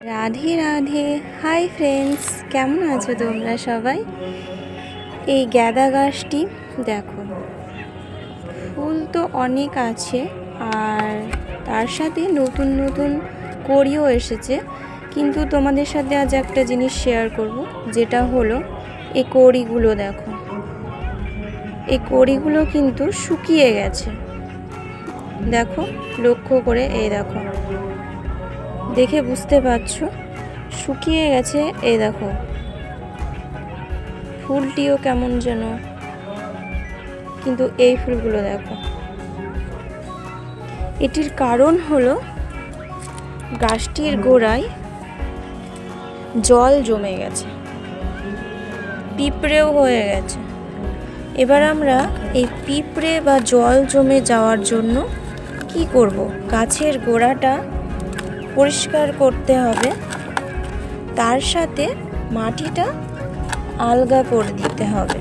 Radhe Radhe. Hi friends কেমন আছো তোমরা সবাই? এই গ্যাদা গাছটি, দেখো, ফুল তো অনেক আছে, আর তার সাথে নতুন নতুন কড়িও এসেছে। কিন্তু তোমাদের সাথে আজ একটা জিনিস শেয়ার করব, যেটা হলো এই কড়িগুলো, দেখো। এই কড়িগুলো কিন্তু শুকিয়ে গেছে। দেখো, লক্ষ্য করে এই দেখো। দেখে বুঝতে পারছ? শুকিয়ে গেছে, এই দেখো। ফুলটিও কেমন যেন। কিন্তু এই ফুলগুলো দেখো। এটির কারণ হলো, গাছটির গোড়ায় জল জমে গেছে। পিঁপড়েও হয়ে গেছে। এবার আমরা এই পিঁপড়ে বা জল জমে যাওয়ার জন্য কি করব? গাছের গোড়াটা পরিষ্কার করতে হবে। তার সাথে মাটিটা আলগা করে দিতে হবে।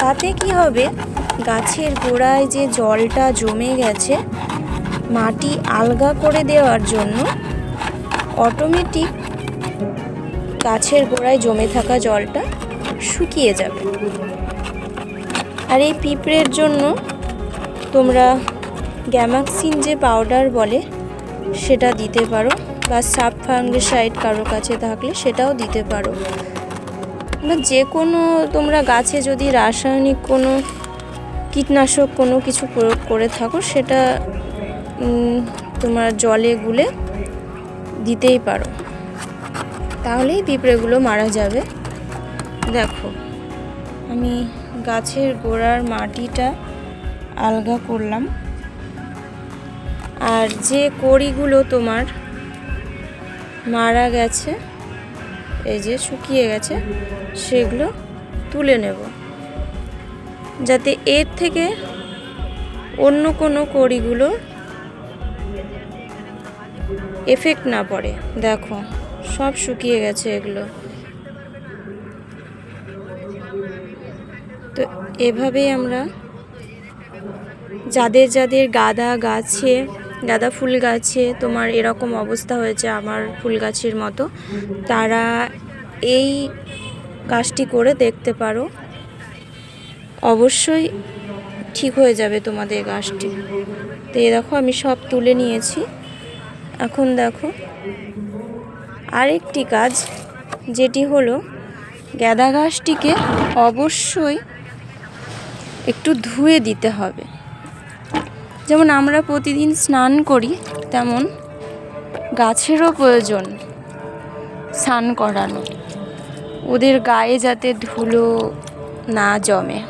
তাতে কি হবে? গাছের গোড়ায় যে জলটা জমে গেছে, মাটি আলগা করে দেওয়ার জন্য অটোমেটিক গাছের গোড়ায় জমে থাকা জলটা শুকিয়ে যাবে। আর এই পিঁপড়ের জন্য তোমরা গ্যামাক্সিন যে পাউডার বলে সেটা দিতে পারো বা সাব ফাঙ্গিসাইড কারও কাছে থাকলে সেটাও দিতে পারো। বা যে কোনো তোমরা গাছে যদি রাসায়নিক কোনো কীটনাশক কোনো কিছু প্রয়োগ করে থাকো, সেটা তোমার জলে গুলে দিতেই পারো। তাহলেই পিঁপড়েগুলো মারা যাবে। দেখো, আমি গাছের গোড়ার মাটিটা আলগা করলাম। আর যে কড়িগুলো তোমার মারা গেছে, এই যে শুকিয়ে গেছে, সেগুলো তুলে নেব। যাতে এর থেকে অন্য কোনো কড়িগুলো এফেক্ট না পড়ে। দেখো, সব শুকিয়ে গেছে এগুলো। তো এভাবেই আমরা যাদের যাদের গাদা গাছে গাঁদা ফুল গাছে তোমার এরকম অবস্থা হয়েছে আমার ফুল গাছের মতো। তারা এই কাজটি করে দেখতে পারো। অবশ্যই ঠিক হয়ে যাবে তোমাদের গাছটি। তো এই দেখো, আমি সব তুলে নিয়েছি। এখন দেখো, আরেকটি কাজ যেটি হলো, গাঁদা গাছটিকে অবশ্যই একটু ধুয়ে দিতে হবে। যেমন আমরা প্রতিদিন স্নান করি, তেমন গাছেরও প্রয়োজন স্নান করানো। ওদের গায়ে যাতে ধুলো না জমে।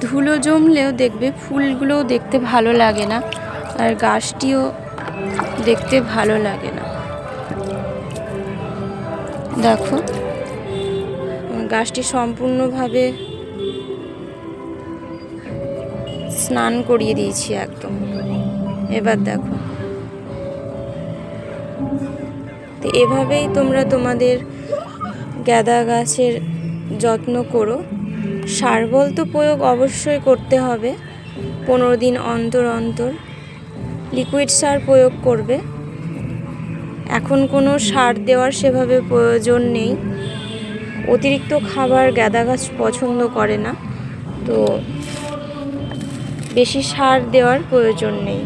ধুলো জমলেও দেখবে, ফুলগুলোও দেখতে ভালো লাগে না, আর গাছটিও দেখতে ভালো লাগে না। দেখো, গাছটি সম্পূর্ণভাবে স্নান করিয়ে দিয়েছি একদম। এবার দেখো। তো এভাবেই তোমরা তোমাদের গ্যাদা গাছের যত্ন করো। সারবল তো প্রয়োগ অবশ্যই করতে হবে। পনেরো দিন অন্তর অন্তর লিকুইড সার প্রয়োগ করবে। এখন কোনো সার দেওয়ার সেভাবে প্রয়োজন নেই। অতিরিক্ত খাবার গ্যাদা গাছ পছন্দ করে না। তো বেশি সার দেওয়ার প্রয়োজন নেই।